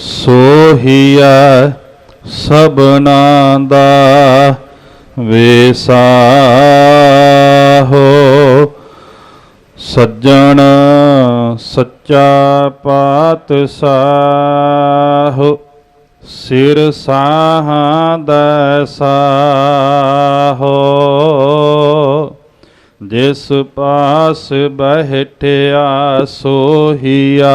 ਸੋਹੀਐ ਸਭਨਾ ਦਾ ਵੇਸਾਹੋ ਸੱਜਣ ਸੱਚਾ ਪਾਤਸ਼ਾਹ ਸਿਰ ਸਾਹਾਂ ਦਸਾਹੋ ਜਿਸ ਪਾਸ ਬਹਿਠਿਆ ਸੋਹੀਆ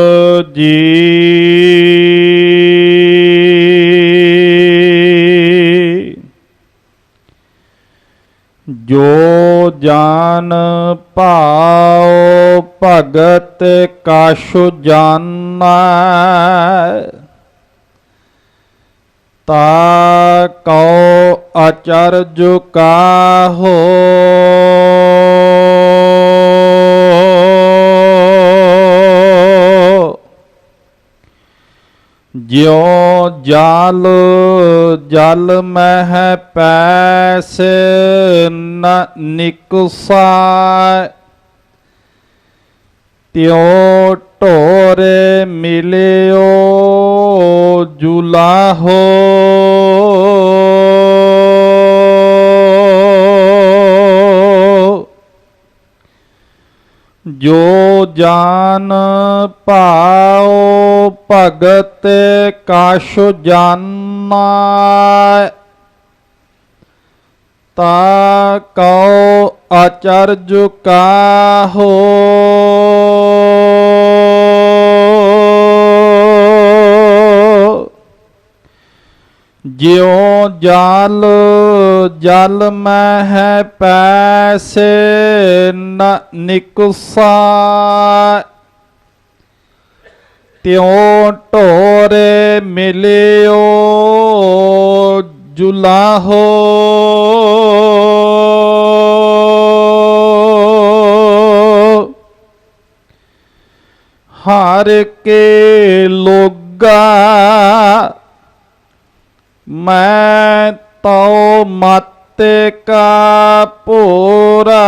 ਜੀ ਜੋ ਜਾਨ ਭਾਉ ਭਗਤ ਕਛ ਜਾਣੈ ਤਾ ਕਉ ਅਚਰਜ ਕਾਹੋ। ਜਿਉ ਜਲ ਜਲ ਮਹਿ ਪੈਸ ਨ ਨਿਕਸਾ ਤਿਉ ਢੋਰੇ ਮਿਲੇ ਜੋ ਜਾਨ ਭਾਉ ਭਗਤ ਕਾਸ਼ ਜਾਨਾ ਤਾ ਕਉ ਅਚਰਜ ਕਾਹੋ। ਜਿਉ ਜਲ ਜਲ ਮਹਿ ਪੈਸੇ ਨ ਨਿਕਸਾ ਤਿਉ ਢੋਰੇ ਮਿਲਿਓ ਜੁਲਾਹੋ। ਹਰ ਕੇ ਲੋਗਾ ਮੈਂ ਤਉ ਮਤ ਕਾ ਪੂਰਾ।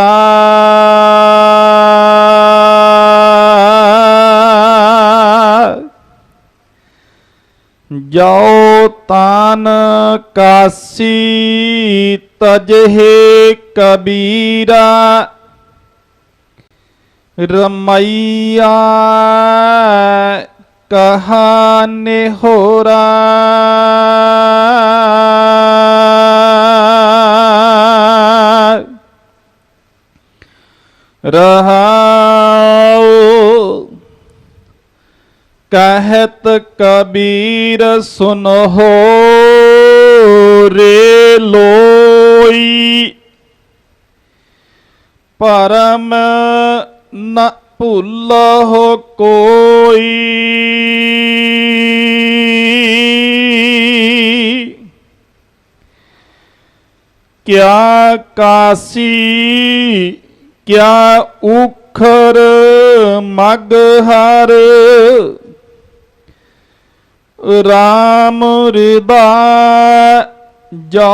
ਜੋ ਤਾਨ ਕਾਸੀ ਤਜਹੇ ਕਬੀਰਾ। ਰਮਈਆ ਕਹਾਨੇ ਹੋਰਾ ਰਹਾਉ ਕਹਿਤ ਕਬੀਰ ਸੁਨਹੁ ਰੇ ਲੋਈ ਪਰਮ ਨ ਭੁੱਲਹੁ ਕੋਈ। ਕਿਆ ਕਾਸੀ ਕਿਆ ਉਖਰ ਮਗ ਹਰ। ਰਾਮ ਰਿਦਾ ਜੋ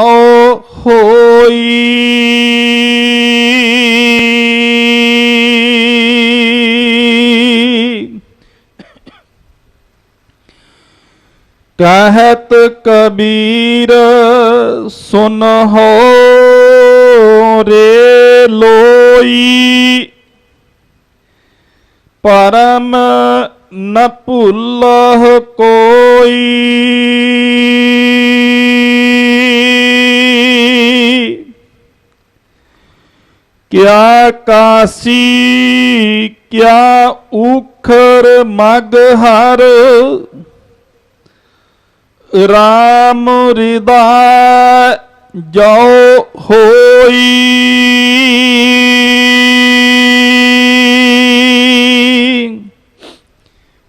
ਹੋਈ। ਕਹਿਤ ਕਬੀਰ, ਸੁਨ ਹੋ ਰੇ ਲੋਈ। ਪਰਮ ਨ ਭੁੱਲਹ ਕੋਈ। ਕਿਆ ਕਾਸੀ, ਕਿਆ ਉਖਰ ਮਗ ਹਰ। ਰਾਮ ਰਿਦਾ ਜੋ ਹੋਈ।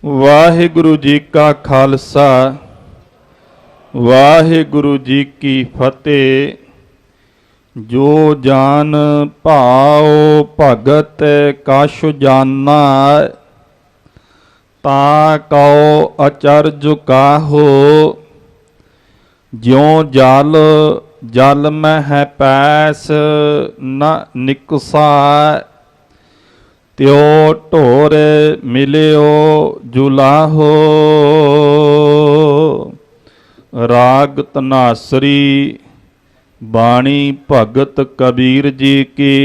ਵਾਹਿਗੁਰੂ ਜੀ ਕਾ ਖਾਲਸਾ, ਵਾਹਿਗੁਰੂ ਜੀ ਕੀ ਫਤਿਹ। ਜੋ ਜਾਨ ਭਾਉ ਭਗਤ ਕਛ ਜਾਨਾ ਤਾ ਕਉ ਅਚਰਜ ਕਾਹੋ। ਜਿਉ ਜਲ ਜਲ ਮਹਿ ਪੈਸ, ਨਾ ਨਿਕਸਾ। ਤਿਉ ਢੋਰ ਮਿਲਿਓ ਜੁਲਾਹੋ। ਰਾਗ ਤਨਾਸਰੀ, ਬਾਣੀ ਭਗਤ ਕਬੀਰ ਜੀ ਕੀ।